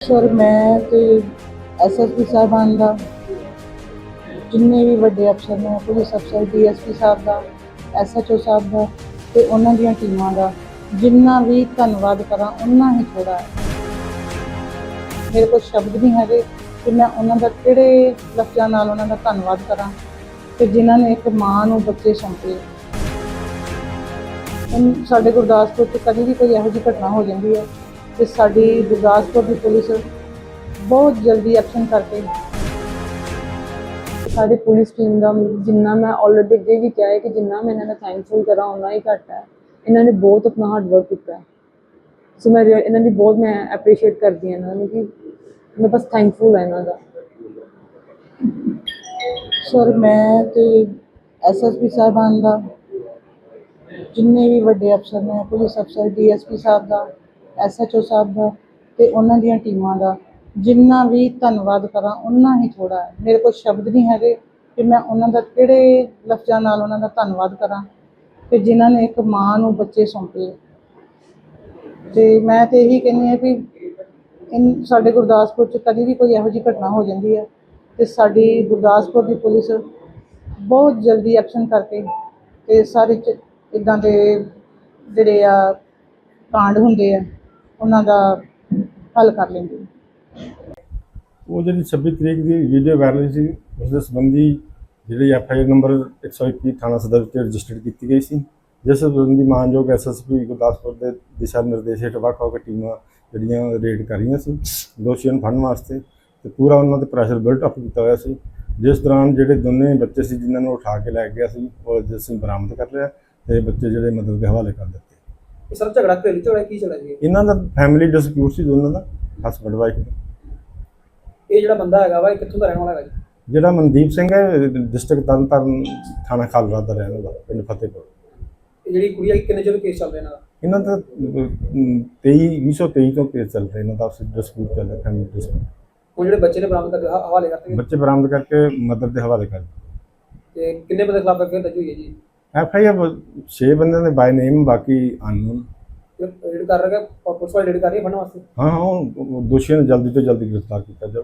Sir, ਮੈਂ ਤੇ SSP ਸਾਹਿਬਾਨ ਦਾ, ਜਿੰਨੇ ਵੀ ਵੱਡੇ ਅਫਸਰ ਨੇ, ਪੁਲਿਸ ਅਫਸਰ ਡੀਐਸਪੀ ਸਾਹਿਬ ਦਾ ਐਸਐਚਓ ਸਾਹਿਬ ਦਾ ਤੇ ਉਹਨਾਂ ਦੀਆਂ ਟੀਮਾਂ ਦਾ, ਜਿੰਨਾ ਵੀ ਧੰਨਵਾਦ ਕਰਾਂ ਉਹਨਾਂ ਹੀ ਥੋੜਾ ਹੈ। ਮੇਰੇ ਕੋਲ ਸ਼ਬਦ ਨਹੀਂ ਹੈਗੇ ਕਿ ਮੈਂ ਉਹਨਾਂ ਦਾ ਕਿਹੜੇ ਲਫ਼ਜ਼ਾਂ ਨਾਲ ਉਹਨਾਂ ਦਾ ਧੰਨਵਾਦ ਕਰਾਂ ਕਿ ਜਿਨ੍ਹਾਂ ਨੇ ਇੱਕ ਮਾਂ ਨੂੰ ਬੱਚੇ ਸੌਂਪੇ। ਸਾਡੇ ਗੁਰਦਾਸਪੁਰ 'ਚ ਕਦੇ ਵੀ ਕੋਈ ਇਹੋ ਜਿਹੀ ਘਟਨਾ ਹੋ ਜਾਂਦੀ ਹੈ ਤੇ ਸਾਡੀ ਗੁਰਦਾਸਪੁਰ ਦੀ ਪੁਲਿਸ ਬਹੁਤ ਜਲਦੀ ਐਕਸ਼ਨ ਕਰਕੇ ਸਾਡੀ ਪੁਲਿਸ ਟੀਮ ਦਾ ਜਿੰਨਾ ਮੈਂ ਆਲਰੇਡੀ ਅੱਗੇ ਵੀ ਕਿਹਾ ਹੈ ਕਿ ਜਿੰਨਾ ਮੈਂ ਇਹਨਾਂ ਦਾ ਥੈਂਕਫੁਲ ਕਰਾਂ ਉਹਨਾਂ ਹੀ ਘੱਟ ਹੈ ਇਹਨਾਂ ਨੇ ਬਹੁਤ ਆਪਣਾ ਹਾਰਡ ਵਰਕ ਕੀਤਾ ਹੈ ਸੋ ਮੈਂ ਰੀਅ- ਇਹਨਾਂ ਦੀ ਬਹੁਤ ਮੈਂ ਐਪਰੀਸ਼ੀਏਟ ਕਰਦੀ ਹਾਂ ਇਹਨਾਂ ਨੂੰ ਕਿ ਮੈਂ ਬਸ ਥੈਂਕਫੁਲ ਹਾਂ ਇਹਨਾਂ ਦਾ ਸਰ ਮੈਂ ਤੇ ਐਸਐਸਪੀ ਸਾਹਿਬਾਨ ਦਾ ਜਿੰਨੇ ਵੀ ਵੱਡੇ ਅਫਸਰ ਨੇ ਪੁਲਿਸ ਅਫਸਰ ਡੀਐਸਪੀ ਸਾਹਿਬ ਦਾ ਐਸਐਚਓ ਸਾਹਿਬ ਦਾ ਤੇ ਉਹਨਾਂ ਦੀਆਂ ਟੀਮਾਂ ਦਾ, ਜਿੰਨਾ ਵੀ ਧੰਨਵਾਦ ਕਰਾਂ ਉਹਨਾਂ ਹੀ ਥੋੜਾ ਹੈ। ਮੇਰੇ ਕੋਲ ਸ਼ਬਦ ਨਹੀਂ ਹੈਗੇ ਕਿ ਮੈਂ ਉਹਨਾਂ ਦਾ ਕਿਹੜੇ ਲਫ਼ਜ਼ਾਂ ਨਾਲ ਉਹਨਾਂ ਦਾ ਧੰਨਵਾਦ ਕਰਾਂ ਕਿ ਜਿਨ੍ਹਾਂ ਨੇ ਇੱਕ ਮਾਂ ਨੂੰ ਬੱਚੇ ਸੌਂਪੇ। ਤੇ ਮੈਂ ਤੇ ਇਹੀ ਕਹਿੰਦੀ ਹਾਂ ਵੀ ਇਨ ਸਾਡੇ ਗੁਰਦਾਸਪੁਰ 'ਚ ਕਦੀ ਵੀ ਕੋਈ ਇਹੋ ਜਿਹੀ ਘਟਨਾ ਹੋ ਜਾਂਦੀ ਹੈ ਤੇ ਸਾਡੀ ਗੁਰਦਾਸਪੁਰ ਦੀ ਪੁਲਿਸ ਬਹੁਤ ਜਲਦੀ ਐਕਸ਼ਨ ਕਰਕੇ ਤੇ ਸਾਰੇ ਚ ਇਦਾਂ ਦੇ ਜਿਹੜੇ ਆ ਕਾਂਡ ਹੁੰਦੇ ਆ ਉਹਨਾਂ ਦਾ ਹੱਲ ਕਰ ਲੈਂਦੇ ਉਹ ਜਿਹੜੀ 26 ਤਰੀਕ ਦੀ ਵੀਡੀਓ ਵਾਇਰਲ ਸੀ, ਉਸ ਦੇ ਸੰਬੰਧੀ ਜਿਹੜੀ ਐਫ ਆਈ ਆਰ ਨੰਬਰ 121 ਥਾਣਾ ਸਦਰ ਵਿੱਚ ਰਜਿਸਟਰਡ ਕੀਤੀ ਗਈ ਸੀ। ਜਿਸ ਸੰਬੰਧੀ ਮਾਨਯੋਗ ਐਸਐਸਪੀ ਗੁਰਦਾਸਪੁਰ ਦੇ ਦਿਸ਼ਾ ਨਿਰਦੇਸ਼ ਹੇਠ ਵੱਖ ਵੱਖ ਟੀਮਾਂ ਜਿਹੜੀਆਂ ਰੇਡ ਕਰ ਰਹੀਆਂ ਸੀ, ਦੋਸ਼ੀਆਂ ਨੂੰ ਫੜਨ ਵਾਸਤੇ ਤੇ ਪੂਰਾ ਉਹਨਾਂ ਤੇ ਪ੍ਰੈਸ਼ਰ ਬਿਲਟ ਅਪ ਕੀਤਾ ਹੋਇਆ ਸੀ। ਜਿਸ ਦੌਰਾਨ ਜਿਹੜੇ ਦੋਨੇ ਬੱਚੇ ਸੀ, ਜਿਨ੍ਹਾਂ ਨੂੰ ਉਠਾ ਕੇ ਲੈ ਗਿਆ ਸੀ, ਉਹ ਅੱਜ ਅਸੀਂ ਬਰਾਮਦ ਕਰ ਲਿਆ ਤੇ ਬੱਚੇ ਜਿਹੜੇ ਮਦਦ ਦੇ ਹਵਾਲੇ ਕਰ ਦਿੱਤੇ। ਇਹ ਸਰ ਝਗੜਾ ਘਰੇਲੂ ਝਗੜਾ ਕੀ ਚੱਲਿਆ ਜੀ? ਇਹਨਾਂ ਦਾ ਫੈਮਿਲੀ ਡਿਸਪਿਊਟ ਸੀ ਦੋਨਾਂ ਦਾ ਹਸਬੰਡ ਵਾਈਫ ਇਹ ਜਿਹੜਾ ਬੰਦਾ ਹੈਗਾ ਵਾ ਇਹ ਕਿੱਥੋਂ ਦਾ ਰਹਿਣ ਵਾਲਾ ਹੈਗਾ ਜੀ? ਜਿਹੜਾ ਮਨਦੀਪ ਸਿੰਘ ਹੈ ਡਿਸਟ੍ਰਿਕਟ ਤਰਨਤਾਰਨ ਥਾਣਾ ਖਾਲੜਾ ਦਾ ਰਹਿਣ ਵਾਲਾ ਪਿੰਡ ਫਤਿਹਪੁਰ। ਇਹ ਜਿਹੜੀ ਕੁੜੀ ਹੈ ਕਿੰਨੇ ਚਿਰ ਕੇਸ ਚੱਲ ਰਿਹਾ ਇਹਨਾਂ ਦਾ? ਇਹਨਾਂ ਦਾ ਅਮ, 23 2023 ਤੋਂ ਕੇਸ ਚੱਲ ਰਿਹਾ ਇਹਨਾਂ ਦਾ ਆਪਸੀ ਡਿਸਪਿਊਟ ਚੱਲ ਰਿਹਾ ਫੈਮਿਲੀ ਡਿਸਪਿਊਟ ਹੁਣ ਜਿਹੜੇ ਬੱਚੇ ਨੇ ਬਰਾਮਦ ਕਰਕੇ ਹ- ਹਵਾਲੇ ਕਰਤੇ ਬੱਚੇ ਬਰਾਮਦ ਕਰਕੇ ਮਦਰ ਦੇ ਹਵਾਲੇ ਕਰ ਤੇ ਕਿੰਨੇ ਬੰਦੇ ਖਿਲਾਫ ਐਫਆਈਆਰ ਦਰਜ ਹੋਈ ਹੈ ਜੀ? ਐਫ ਆਈ ਆਰ 6 ਬੰਦਿਆਂ ਦੇ ਬਾਈ ਨੇਮ ਬਾਕੀ ਅਨਨੋਨ। ਰੇਡ ਕਰ ਰਿਹਾ ਪੁਲਿਸ ਵਾਲੇ ਰੇਡ ਕਰ ਰਹੀ ਹੈ ਫੜਨ ਵਾਸਤੇ? ਹਾਂ ਹਾਂ ਉਹ ਦੋਸ਼ੀਆਂ ਨੂੰ ਜਲਦੀ ਤੋਂ ਜਲਦੀ ਗ੍ਰਿਫਤਾਰ ਕੀਤਾ ਜਾਊ।